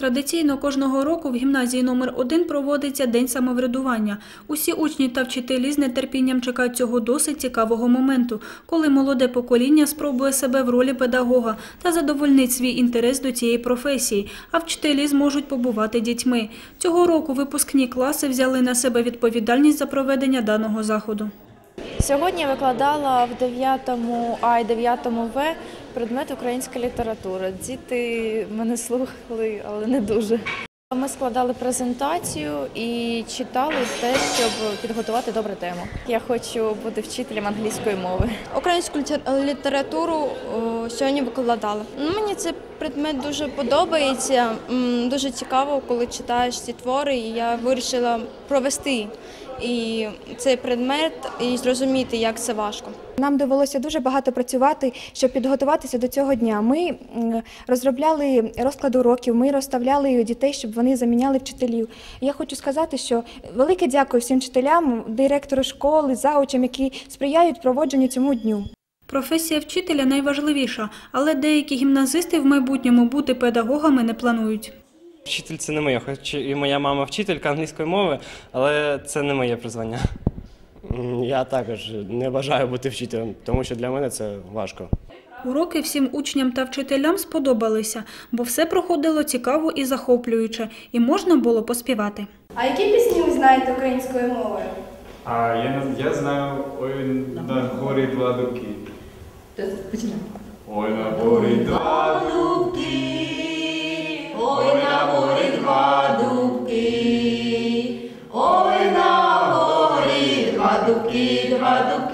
Традиційно кожного року в гімназії номер 1 проводиться День самоврядування. Усі учні та вчителі з нетерпінням чекають цього досить цікавого моменту, коли молоде покоління спробує себе в ролі педагога та задовольнить свій інтерес до цієї професії, а вчителі зможуть побувати дітьми. Цього року випускні класи взяли на себе відповідальність за проведення даного заходу. Сьогодні викладала в 9 А і 9 В предмет українська література. Діти мене слухали, але не дуже. Ми складали презентацію і читали те, щоб підготувати добру тему. Я хочу бути вчителем англійської мови. Українську літературу сьогодні викладала. Ну, Мені цей предмет дуже подобається. Дуже цікаво, коли читаєш ці твори. І я вирішила провести і цей предмет і зрозуміти, як це важко. Нам довелося дуже багато працювати, щоб підготуватися до цього дня. Ми розробляли розклад уроків, ми розставляли дітей, щоб вони заміняли вчителів. Я хочу сказати, що велике дякую всім вчителям, директору школи, заучам, які сприяють проводженню цьому дню. Професія вчителя найважливіша, але деякі гімназисти в майбутньому бути педагогами не планують. Вчитель це не моє, хоч і моя мама вчителька англійської мови, але це не моє призвання. Я також не бажаю бути вчителем, тому що для мене це важко. Уроки всім учням та вчителям сподобалися, бо все проходило цікаво і захоплююче, і можна було поспівати. А які пісні ви знаєте українською мовою? А я, я знаю ой на горі два Починаємо. Ой на горі два дубки, ой на горі два дубки, ой на горі два дубки, два дубки.